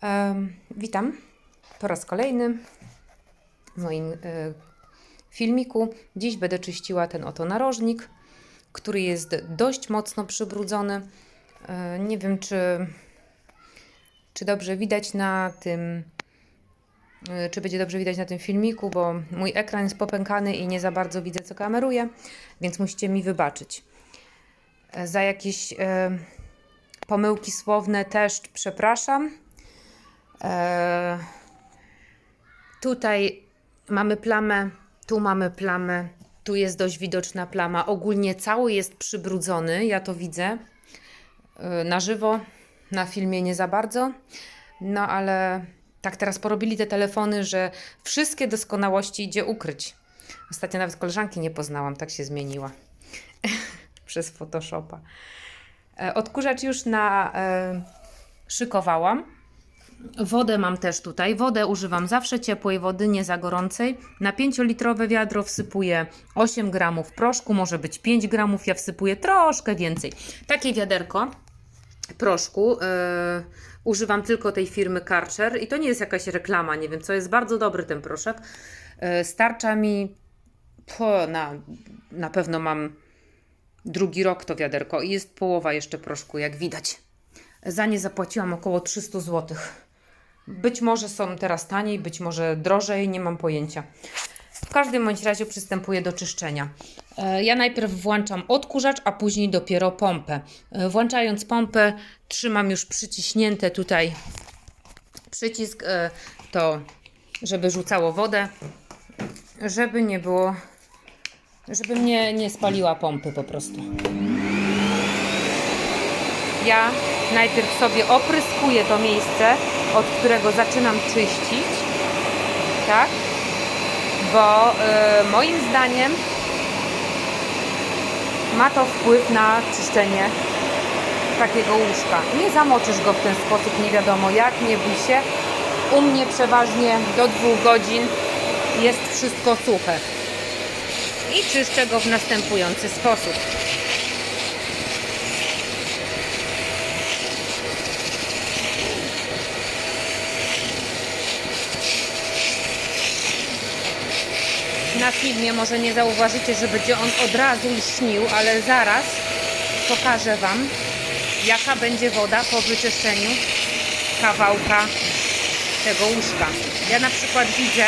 Em, witam po raz kolejny w moim e, filmiku. Dziś będę czyściła ten oto narożnik, który jest dość mocno przybrudzony. E, nie wiem, czy, czy dobrze widać na tym, e, czy będzie dobrze widać na tym filmiku, bo mój ekran jest popękany i nie za bardzo widzę, co kameruję, więc musicie mi wybaczyć. E, Za jakieś e, pomyłki słowne też przepraszam. E, tutaj mamy plamę, tu mamy plamę, tu jest dość widoczna plama. Ogólnie cały jest przybrudzony, ja to widzę e, na żywo, na filmie nie za bardzo. No ale tak teraz porobili te telefony, że wszystkie doskonałości idzie ukryć. Ostatnio nawet koleżanki nie poznałam, tak się zmieniła przez Photoshopa. E, Odkurzacz już na e, szykowałam. Wodę mam też tutaj. Wodę używam zawsze ciepłej wody, nie za gorącej. Na 5-litrowe wiadro wsypuję 8 gramów proszku, może być 5 gramów. Ja wsypuję troszkę więcej. Takie wiaderko proszku yy, używam tylko tej firmy Karcher i to nie jest jakaś reklama, nie wiem co, jest bardzo dobry ten proszek. Yy, starcza mi po, na, na pewno mam drugi rok to wiaderko i jest połowa jeszcze proszku, jak widać. Za nie zapłaciłam około 300 zł. Być może są teraz taniej, być może drożej, nie mam pojęcia. W każdym bądź razie przystępuję do czyszczenia. E, Ja najpierw włączam odkurzacz, a później dopiero pompę. E, Włączając pompę, trzymam już przyciśnięte tutaj przycisk, e, to żeby rzucało wodę, żeby nie było, żeby mnie nie spaliła pompy po prostu. Ja najpierw sobie opryskuję to miejsce, od którego zaczynam czyścić, tak? Bo e, moim zdaniem ma to wpływ na czyszczenie takiego łóżka. Nie zamoczysz go w ten sposób, nie wiadomo jak, nie bój się. U mnie przeważnie do dwóch godzin jest wszystko suche. I czyszczę go w następujący sposób. Na filmie może nie zauważycie, że będzie on od razu lśnił, ale zaraz pokażę Wam, jaka będzie woda po wyczyszczeniu kawałka tego łóżka. Ja na przykład widzę,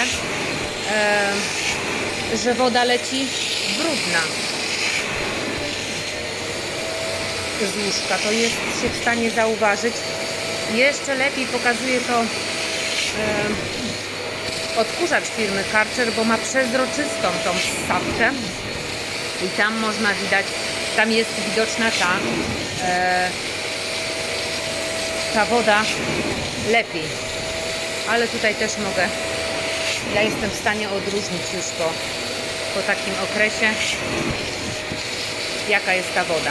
e, że woda leci brudna z łóżka. To jest się w stanie zauważyć. Jeszcze lepiej pokazuje to e, odkurzacz firmy Karcher, bo ma przezroczystą tą ssawkę i tam można widać, tam jest widoczna ta, e, ta woda lepiej. Ale tutaj też mogę, ja jestem w stanie odróżnić już po, po takim okresie, jaka jest ta woda.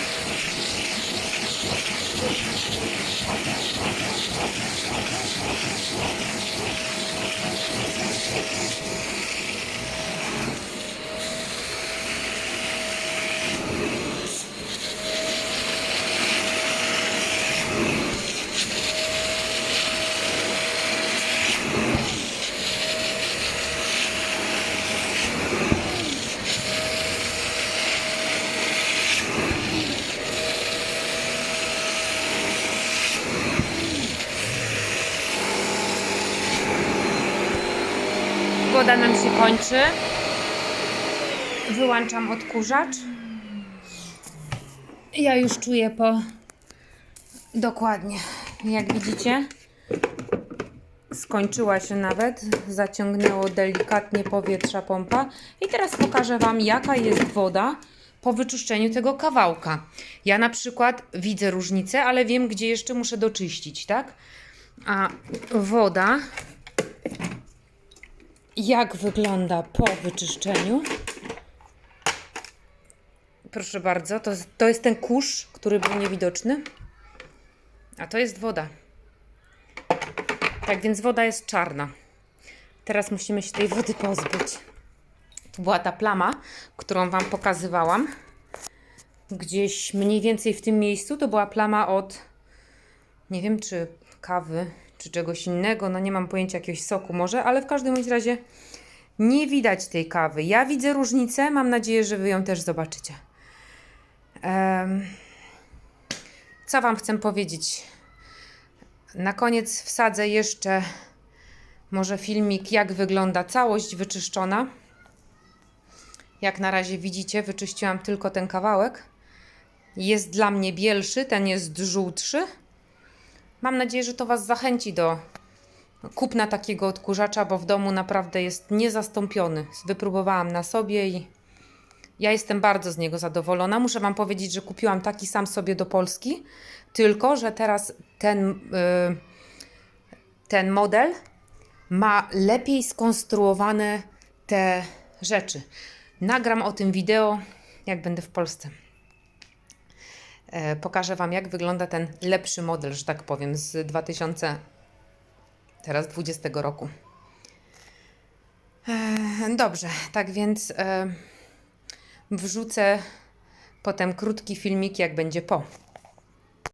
Woda nam się kończy. Wyłączam odkurzacz. Ja już czuję po. Dokładnie. Jak widzicie, skończyła się nawet. Zaciągnęło delikatnie powietrza pompa. I teraz pokażę Wam, jaka jest woda po wyczyszczeniu tego kawałka. Ja na przykład widzę różnicę, ale wiem, gdzie jeszcze muszę doczyścić, tak? A woda jak wygląda po wyczyszczeniu. Proszę bardzo, to, to jest ten kurz, który był niewidoczny. A to jest woda. Tak więc woda jest czarna. Teraz musimy się tej wody pozbyć. To była ta plama, którą Wam pokazywałam. Gdzieś mniej więcej w tym miejscu to była plama od, nie wiem czy kawy, czy czegoś innego, no nie mam pojęcia, jakiegoś soku może, ale w każdym bądź razie nie widać tej kawy. Ja widzę różnicę, mam nadzieję, że Wy ją też zobaczycie. Em, co Wam chcę powiedzieć? Na koniec wsadzę jeszcze może filmik, jak wygląda całość wyczyszczona. Jak na razie widzicie, wyczyściłam tylko ten kawałek. Jest dla mnie bielszy, ten jest żółtszy. Mam nadzieję, że to Was zachęci do kupna takiego odkurzacza, bo w domu naprawdę jest niezastąpiony. Wypróbowałam na sobie i ja jestem bardzo z niego zadowolona. Muszę Wam powiedzieć, że kupiłam taki sam sobie do Polski, tylko że teraz ten, yy, ten model ma lepiej skonstruowane te rzeczy. Nagram o tym wideo, jak będę w Polsce. E, pokażę Wam, jak wygląda ten lepszy model, że tak powiem, z 2000 teraz 20 roku. E, dobrze, tak więc e, wrzucę potem krótki filmik, jak będzie po.